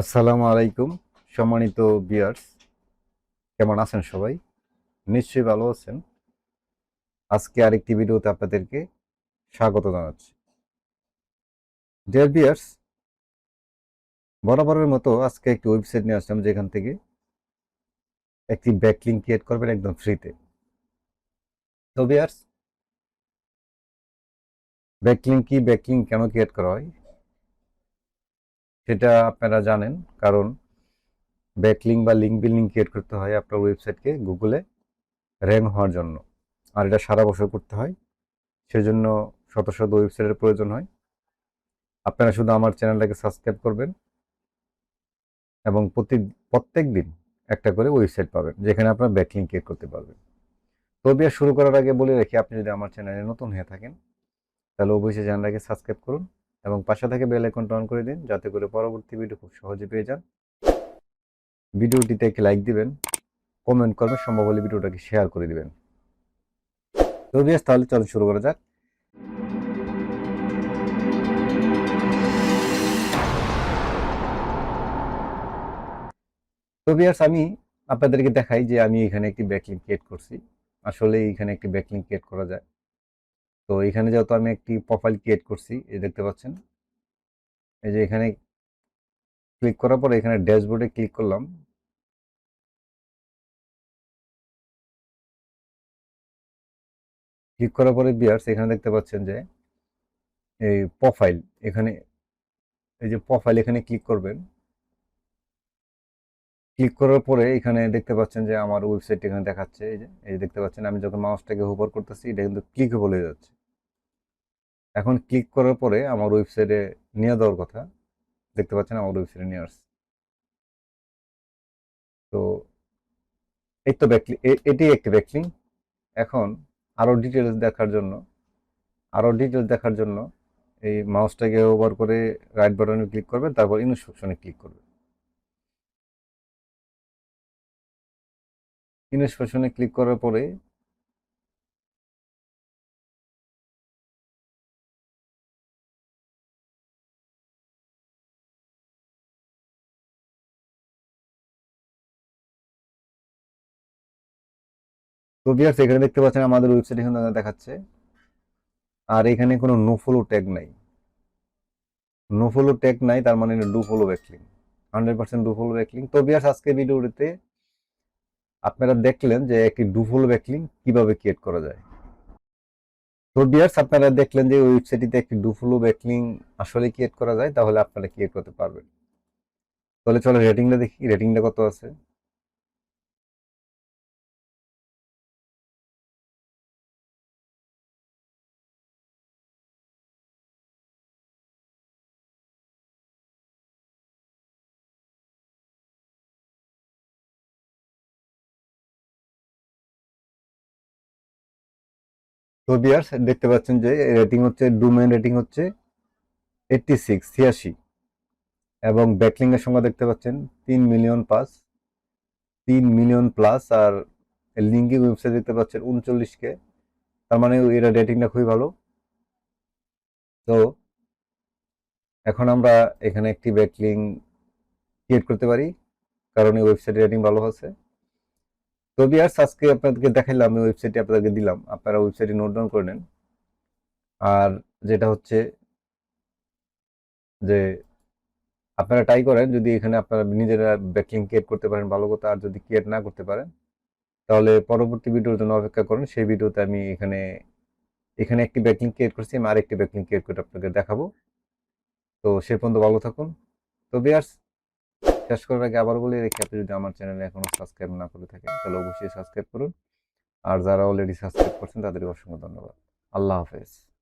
আসসালামু আলাইকুম, সম্মানিত বিয়ার্স কেমন আছেন সবাই? নিশ্চয়ই ভালো আছেন। আজকে আরেকটি ভিডিওতে আপনাদেরকে স্বাগত জানাচ্ছি। ডিয়ার বিয়ার্স বরাবরের মতো আজকে একটি ওয়েবসাইট নিয়ে আসলাম, যেখান থেকে একটি ব্যাকলিং ক্রিয়েট করবেন একদম ফ্রিতে তো বিয়ার্স ব্যাকলিং কি ব্যাকলিং কেন ক্রিয়েট করা হয়? সেটা আপনারা জানেন, কারণ ব্যাকলিং বা লিঙ্ক বিল্ডিং ক্রিয়েট করতে হয় আপনার ওয়েবসাইটকে গুগলে র্যাঙ্ক হওয়ার জন্য। আর এটা সারা বছর করতে হয়, সেজন্য শত শত ওয়েবসাইটের প্রয়োজন হয়। আপনারা শুধু আমার চ্যানেলটাকে সাবস্ক্রাইব করবেন এবং প্রতি, প্রত্যেক দিন একটা করে ওয়েবসাইট পাবেন, যেখানে আপনার ব্যাকলিং ক্রিয়েট করতে পারবেন। তবে শুরু করার আগে বলে রাখি, আপনি যদি আমার চ্যানেলে নতুন হয়ে থাকেন, তাহলে অবশ্যই চ্যানেলটাকে সাবস্ক্রাইব করুন। এবং পাশে থেকে বেল আইকনটা অন করে দিন যাতে করে পরবর্তী ভিডিও খুব সহজে পেয়ে যান। ভিডিওটিতে একটি লাইক দিবেন কমেন্ট করবেন, সম্ভব হলে ভিডিওটাকে শেয়ার করে দিবেন। তো বিয়াস, তাহলে চলো শুরু করা যাক। তো আমি আপনাদেরকে দেখাই যে আমি এখানে একটি ব্যাকলিং ক্রিয়েট করছি। আসলে এখানে একটি ব্যাকলিং ক্রিয়েট করা যায়। তো এখানে যেহেতু আমি একটি প্রোফাইল ক্রিয়েট করছি, এই দেখতে পাচ্ছেন। এই যে এখানে ক্লিক করার পরে এখানে ড্যাশবোর্ডে ক্লিক করলাম। ক্লিক করার পরে বিয়ার্স এখানে দেখতে পাচ্ছেন যে এই প্রোফাইল এখানে, এই যে প্রোফাইল এখানে ক্লিক করবেন। ক্লিক করার পরে এখানে দেখতে পাচ্ছেন যে আমার ওয়েবসাইট এখানে দেখাচ্ছে। এই যে, এই দেখতে পাচ্ছেন, আমি যখন মাউসটাকে হোভার করতেছি, এটা কিন্তু ক্লিক বলে যাচ্ছে। এখন ক্লিক করার পরে আমার ওয়েবসাইটে নিয়ে দেওয়ার কথা। দেখতে পাচ্ছেন আমার ওয়েবসাইটে নিয়ে আসছে। তো এই তো ব্যাকলিং এটি একটি ব্যাকলিং এখন আরও ডিটেলস দেখার জন্য, আরও ডিটেলস দেখার জন্য এই মাউসটাকে ওভার করে রাইট বাটনে ক্লিক করবেন, তারপর ইনস্ট্রাকশনে ক্লিক করবেন। ইনস্ট্রাকশনে ক্লিক করার পরে তো বিয়ার্স এখানে দেখতে পাচ্ছেন আমাদের ওয়েবসাইট এখানে দেখাচ্ছে। আর এখানে কোনো নো ফলো ট্যাগ নাই। নো ফলো ট্যাগ নাই, তার মানে do follow backlink hundred percent do follow backlink তো বিয়ার্স আজকে ভিডিওটিতে আপনারা দেখলেন যে একটি ডু ফলো ব্যাকলিং কীভাবে ক্রিয়েট করা যায়। তো বিয়ার্স আপনারা দেখলেন যে ওয়েবসাইটটিতে একটি ডু ফলো ব্যাকলিং আসলে ক্রিয়েট করা যায়, তাহলে আপনারা ক্রিয়েট করতে পারবেন। তাহলে চলো রেটিংটা দেখি। রেটিংটা কত আছে? তো বিয়ার্স দেখতে পাচ্ছেন যে রেটিং হচ্ছে ডোমেন রেটিং হচ্ছে এইটটি সিক্স ছিয়াশি। এবং ব্যাকলিং এর সংখ্যা দেখতে পাচ্ছেন, তিন মিলিয়ন প্লাস তিন মিলিয়ন প্লাস আর লিঙ্কিং ওয়েবসাইট দেখতে পাচ্ছেন উনচল্লিশকে। তার মানে এরা রেটিংটা খুবই ভালো। তো এখন আমরা এখানে একটি ব্যাকলিং ক্রিয়েট করতে পারি, কারণ এই ওয়েবসাইটের রেটিং ভালো আছে। তো বিয়ার্স, আজকে আপনাদেরকে দেখাইলাম, আমি ওয়েবসাইটে আপনাদেরকে দিলাম। আপনারা ওয়েবসাইটে নোট ডাউন করে নেন। আর যেটা হচ্ছে যে আপনারা ট্রাই করেন, যদি এখানে আপনারা নিজেরা ব্যাকলিং ক্রিয়েট করতে পারেন ভালো কথা, আর যদি ক্রিয়েট না করতে পারেন, তাহলে পরবর্তী ভিডিওর জন্য অপেক্ষা করেন। সেই ভিডিওতে আমি এখানে এখানে একটি ব্যাকলিং ক্রিয়েট করছি, আমি আরেকটি ব্যাকলিং ক্রিয়েট করে আপনাকে দেখাবো। তো সে পর্যন্ত ভালো থাকুন। তো বিয়ার্স শেষ করার আগে আবার বলে রেখে আপনি যদি আমার চ্যানেলে এখনও সাবস্ক্রাইব না করে থাকেন, তাহলে অবশ্যই সাবস্ক্রাইব করুন। আর যারা অলরেডি সাবস্ক্রাইব করছেন, তাদেরকে অসংখ্য ধন্যবাদ। আল্লাহ হাফেজ।